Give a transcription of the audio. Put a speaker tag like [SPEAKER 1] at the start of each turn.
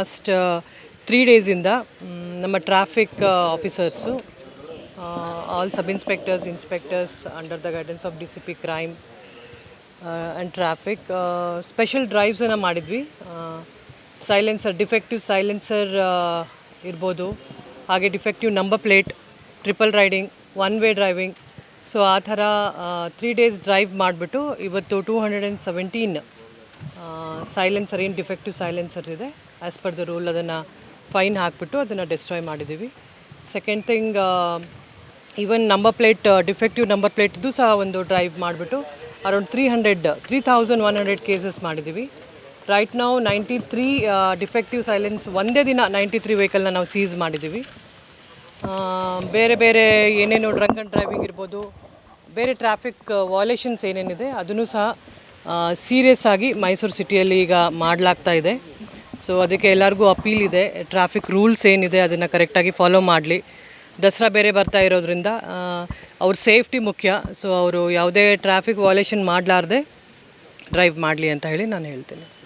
[SPEAKER 1] Last three ಡೇಸಿಂದ ನಮ್ಮ traffic officers all sub inspectors inspectors under the guidance of D C P crime and traffic special ಡ್ರೈವ್ಸನ್ನು ಮಾಡಿದ್ವಿ. Silencer defective silencer ಇರ್ಬೋದು. ಹಾಗೆ defective number plate triple riding one way driving so ಆ ಥರ three days drive ಮಾಡಿಬಿಟ್ಟು ಇವತ್ತು two hundred and seventeen silencer, ಏನು defective silencer ಇದೆ as per the rule ಅದನ್ನು ಫೈನ್ ಹಾಕ್ಬಿಟ್ಟು ಅದನ್ನು ಡಿಸ್ಟ್ರಾಯ್ ಮಾಡಿದ್ದೀವಿ. Second thing even number plate defective number ಪ್ಲೇಟ್ದು ಸಹ ಒಂದು ಡ್ರೈವ್ ಮಾಡಿಬಿಟ್ಟು around three hundred three thousand one hundred cases ಮಾಡಿದ್ದೀವಿ. ರೈಟ್ ನಾವು ನೈಂಟಿ ತ್ರೀ ಡಿಫೆಕ್ಟಿವ್ ಸೈಲೆನ್ಸ್ ಒಂದೇ ದಿನ ನೈಂಟಿ ತ್ರೀ ವೆಹಿಕಲ್ನ ನಾವು ಸೀಸ್ ಮಾಡಿದ್ದೀವಿ. ಬೇರೆ ಬೇರೆ ಏನೇನು ಡ್ರಂಕ್ ಆ್ಯಂಡ್ ಡ್ರೈವಿಂಗ್ ಇರ್ಬೋದು, ಬೇರೆ ಟ್ರಾಫಿಕ್ ವಾಲೇಷನ್ಸ್ ಏನೇನಿದೆ, ಅದನ್ನು ಸಹ ಸೀರಿಯಸ್ ಆಗಿ ಮೈಸೂರು ಸಿಟಿಯಲ್ಲಿ ಈಗ ಮಾಡಲಾಗ್ತಾ ಇದೆ. ಸೊ ಅದಕ್ಕೆ ಎಲ್ಲರಿಗೂ ಅಪೀಲ್ ಇದೆ. ಟ್ರಾಫಿಕ್ ರೂಲ್ಸ್ ಏನಿದೆ ಅದನ್ನು ಕರೆಕ್ಟಾಗಿ ಫಾಲೋ ಮಾಡಲಿ. ದಸರಾ ಬೇರೆ ಬರ್ತಾ ಇರೋದ್ರಿಂದ ಅವ್ರ ಸೇಫ್ಟಿ ಮುಖ್ಯ. ಸೊ ಅವರು ಯಾವುದೇ ಟ್ರಾಫಿಕ್ ವಾಲೇಷನ್ ಮಾಡಲಾರ್ದೆ ಡ್ರೈವ್ ಮಾಡಲಿ ಅಂತ ಹೇಳಿ ನಾನು ಹೇಳ್ತೇನೆ.